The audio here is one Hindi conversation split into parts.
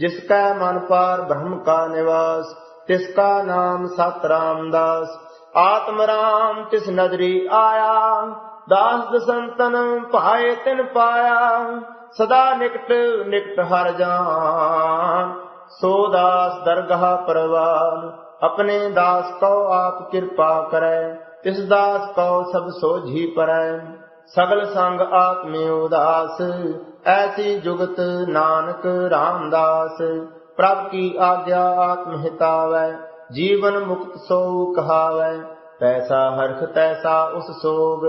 जिसका मन पार ब्रह्म का निवास, तिसका नाम सत रामदास। आत्म राम तिस नजरी आया, दास दसंतन पाए तिन पाया। सदा निकट निकट हर जान। सो दास दरगाह परवान, अपने दास को आप कृपा करे। तिस दास को सब सोझी परै ਸਗਲ ਸੰਗ ਆਤਮੇ ਉਦਾਸ, ਐਸੀ ਜੁਗਤ ਨਾਨਕ ਰਾਮਦਾਸ। ਪ੍ਰਭ ਕੀ ਆਗਿਆ ਆਤਮ ਹਿਤਾਵੈ, ਜੀਵਨ ਮੁਕਤ ਸੋ ਕਹਾਵੈ। ਪੈਸਾ ਹਰਖ ਤੈਸਾ ਉਸ ਸੋਗ,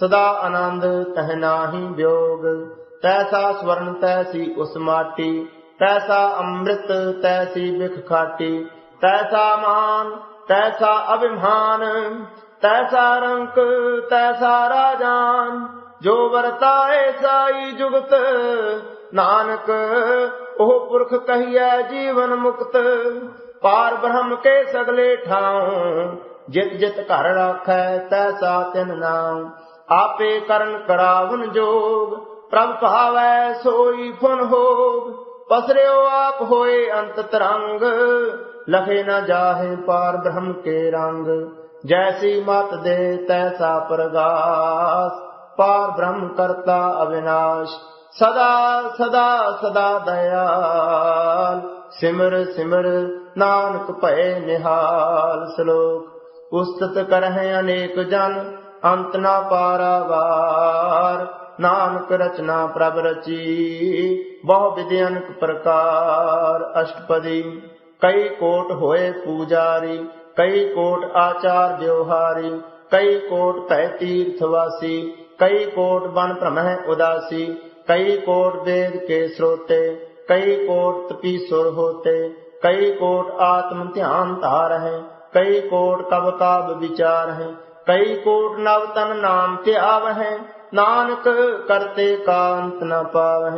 ਸਦਾ ਆਨੰਦ ਤਹ ਨਾਹੀ ਵਿਯੋਗ। ਤੈਸਾ ਸਵਰਨ ਤੈਸੀ ਉਸ ਮਾਟੀ, ਤੈਸਾ ਅੰਮ੍ਰਿਤ ਤੈਸੀ ਬਿਖ ਖਾਟੀ। ਤੈਸਾ ਮਾਨ, ਤੈਸਾ ਅਭਿਮਾਨ ਤੈਸਾ ਰੰਕ, ਤੈਸਾ ਰਾਜਾਨ, ਜੋ ਵਰਤਾਏ ਸਾਈ ਜੁਗਤ, ਨਾਨਕ, ਉਹ ਪੁਰਖ ਕਹੀਐ ਜੀਵਨ ਮੁਕਤ। ਪਾਰ ਬ੍ਰਹਮ ਕੇ ਸਗਲੇ ਠਾਉ, ਜਿਤ ਜਿਤ ਘਰ ਰਾਖੈ ਤੈਸਾ ਤਿਨ ਨਾਮ ਆਪੇ ਕਰਨ ਕਰਾਵਨ ਜੋਗ, ਪ੍ਰਭ ਭਾਵੈ ਸੋਈ ਫੁਨ ਹੋਗ। ਪਸਰਿਓ ਆਪ ਹੋਏ ਅੰਤ ਤਰੰਗ ਲਖੇ ਨਾ ਜਾਹੇ ਪਾਰ ਬ੍ਰਹਮ ਕੇ ਰੰਗ। ਜੈਸੀ ਮਤ ਦੇ ਤੈਸਾ ਪ੍ਰਗਾਸ, ਪਾਰ ਬ੍ਰਹਮ ਕਰਤਾ ਅਵਿਨਾਸ਼, ਸਦਾ ਸਦਾ ਸਦਾ ਦਇਆਲ। ਸਿਮਰ ਸਿਮਰ, ਨਾਨਕ ਭਏ ਨਿਹਾਲ ਸ਼ਲੋਕ, ਉਸਤਤ ਕਰਹਿ ਅਨੇਕ ਜਨ, ਅੰਤ ਨਾ ਪਾਰਾਵਾਰ ਨਾਨਕ ਰਚਨਾ ਪ੍ਰਭ ਰਚੀ, ਬਹੁ ਵਿਦਿ ਅਨਕ ਪ੍ਰਕਾਰ। ਅਸ਼ਟਪਦੀ, ਕਈ ਕੋਟ ਹੋਏ ਪੂਜਾਰੀ कई कोट आचार व्यवहारी कई कोट कह तीर्थवासी कई कोट बन प्रमह उदासी कई कोट वेद के श्रोते कई कोट तपीसुर होते कई कोट आत्म ध्यान धार है कई कोट कब काब विचार है कई कोट नवतन नाम के आव है, नानक करते का अंत न पाव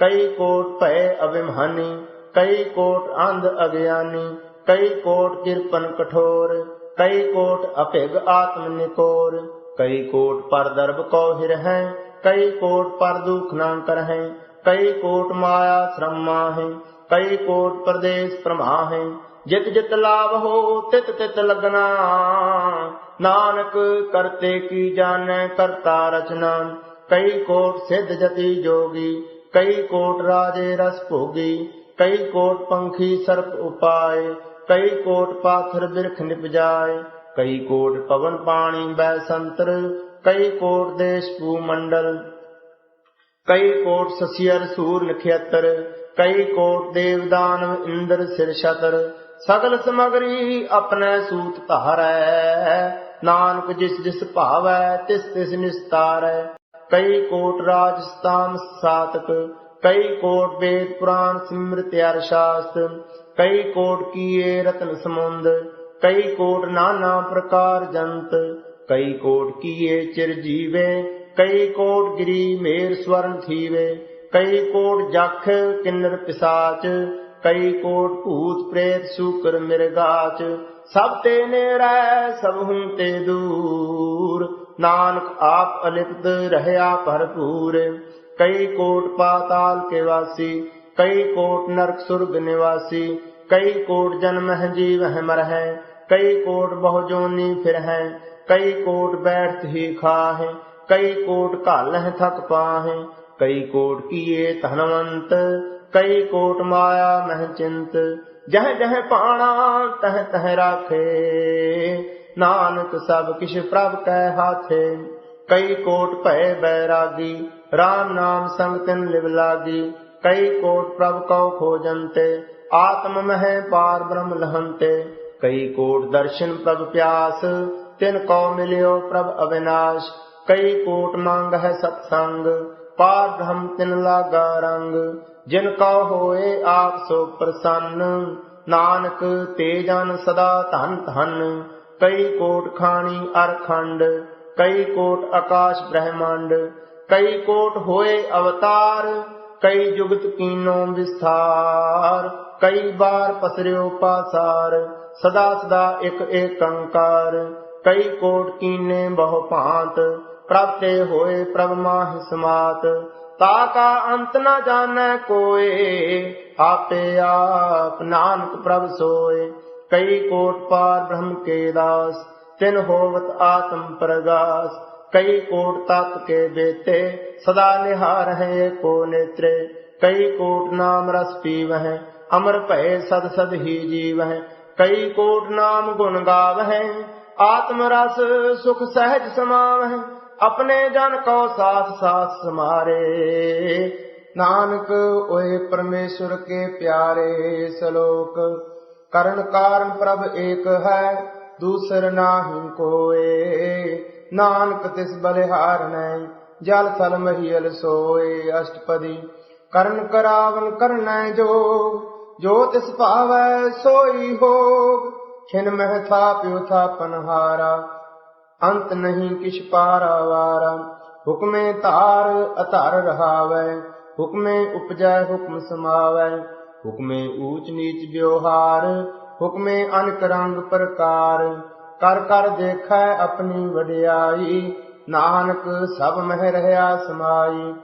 कई कोट पय अभिमानी कई कोट अंध अज्ञानी कई कोट किरपन कठोर, कई कोट अपिग आत्म निकोर, कई कोट पर दर्भ को हिर है, कई कोट पर दुख न कर है, कई कोट माया श्रम है कई कोट प्रदेश प्रमा है जित जित लाभ हो, तित तित लगना। नानक करते की जाने, करता रचना। कई कोट सिद्ध जति जोगी, कई कोट राजे रस भोगी, कई कोट पंखी सर्प उपाय ਕਈ ਕੋਟ ਪਾਥਰ ਬਿਰਖ ਨਿਪਜਾਏ ਕਈ ਕੋਟ ਪਵਨ ਪਾਣੀ ਬੈ ਸੰਤਰ, ਕਈ ਕੋਟ ਦੇਸ਼ ਭੂ ਮੰਡਲ, ਕਈ ਕੋਟ ਸਸਿਅਰ ਸੂਰ ਨਖਿਆਤਰ ਕਈ ਕੋਟ ਦੇਵ ਇੰਦਰ ਸਿਰ ਸ਼ਤਰ ਸਗਲ ਸਮਗਰੀ ਆਪਣੇ ਸੂਤ ਧਾਰੈ, ਨਾਨਕ ਜਿਸ ਜਿਸ ਭਾਵੈ ਤਿਸ ਤਿਸ ਨਿਸਤਾਰੈ, ਕਈ ਕੋਟ ਰਾਜ ਸਾਤਕ, ਕਈ ਕੋਟ ਵੇਦ ਪੁਰਾਨ ਸਿਮਰਤਿ ਅਰਸ਼ਾਸਤ कई कोट किए रत्न समुंद कई कोट नाना प्रकार जंत, कई कोट किए चिरजीवे, कई कोट गिरी मेर स्वर्ण थीवे, कई कोट जख किन्नर पिसाच, कई कोट भूत प्रेत सुकर मिर्गाच सब ते नेरै सब हूँ ते दूर। नानक आप अलिप्त रहया भरपूर। कई कोट पाताल के वासी, कई कोट नरक सुर्ग निवासी। कई कोट जन्म है, जीव है, मर है। कई कोट बहुजोनी फिर है। कई कोट बैठ ही खा है। कई कोट काल है, थक पा है। कई कोट किए धनवंत। कई कोट माया मह चिंत। जह जह पाना तह तह राखे। नानक सब किश प्रभ कह हाथे। कई कोट भय बैरागी। राम नाम संग तिन लिव कई कोट प्रभ कौ खोजनते ਆਤਮ ਮਹਿ ਪਾਰ ਬ੍ਰਹਮ ਲਹੰਤੇ, ਕਈ ਕੋਟ ਦਰਸ਼ਨ ਪ੍ਰਭ ਪਿਆਸ, ਤਿਨ ਕਉ ਮਿਲਿਓ ਪ੍ਰਭ ਅਵਿਨਾਸ਼, ਕਈ ਕੋਟ ਮੰਗ ਹੈ ਸਤ ਸੰਗ ਪਾਰ ਬ੍ਰਹਮ ਤਿਨ ਲਾਗਾ ਰੰਗ, ਜਿਨ ਕਉ ਹੋਏ ਆਪ ਸੋ ਪ੍ਰਸੰਨ, ਨਾਨਕ ਤੇ ਜਨ ਸਦਾ ਧਨ ਧਨ, ਕਈ ਕੋਟ ਖਾਣੀ ਅਰਖੰਡ ਕਈ ਕੋਟ ਆਕਾਸ਼ ਬ੍ਰਹਮੰਡ, ਕਈ ਕੋਟ ਹੋਏ ਅਵਤਾਰ, ਕਈ ਜੁਗਤ ਕੀਨੋ ਵਿਸਥਾਰ कई बार पसरियो पासार, सदा सदा एक एक अंकार कई कोट कीने बहु पांत, प्राप्ते होए प्रभ माह समात। ताका अंत न जाने कोय आपे आप नानक प्रभ सोए। कई कोट पार ब्रह्म के दास, तिन होवत आत्म प्रगास। कई कोट तत् के बेते, सदा निहार है को नेत्रे। कई कोट नाम रस पीव है अमर भय सद सद ही जीव है कई कोट नाम गुण गाव है आत्म रस सुख सहज समाव है अपने जन को साथ साथ समारे। नानक, ओए परमेश्वर के प्यारे सलोक, करण कारण प्रभ एक है, दूसर नाही कोए। नानक, तिस बलिहार नै, जल थल महियल सोए। अष्टपदी, करण करावन जोग जो ਜੋ ਤਿਸ ਭਾਵੈ ਸੋਈ ਹੋਗ ਖਿਨ ਮਹਿ ਥਾਪਿਉ ਥਾਪਨਹਾਰਾ ਅੰਤ ਨਹੀਂ ਕਿਛ ਪਾਰਾ ਵਾਰਾ। ਹੁਕਮੇ ਧਾਰ ਅਧਾਰ ਰਹਾਵੇ, ਹੁਕਮੇ ਉਪਜੈ ਹੁਕਮ ਸਮਾਵੇ। ਹੁਕਮੇ ਊਚ ਨੀਚ ਵਿਵਹਾਰ, ਹੁਕਮੇ ਅਨਕ ਰੰਗ ਪ੍ਰਕਾਰ। ਕਰ ਕਰ ਦੇਖੈ ਆਪਣੀ ਵਡਿਆਈ, ਨਾਨਕ ਸਭ ਮਹਿ ਰਹਾ ਸਮਾਈ।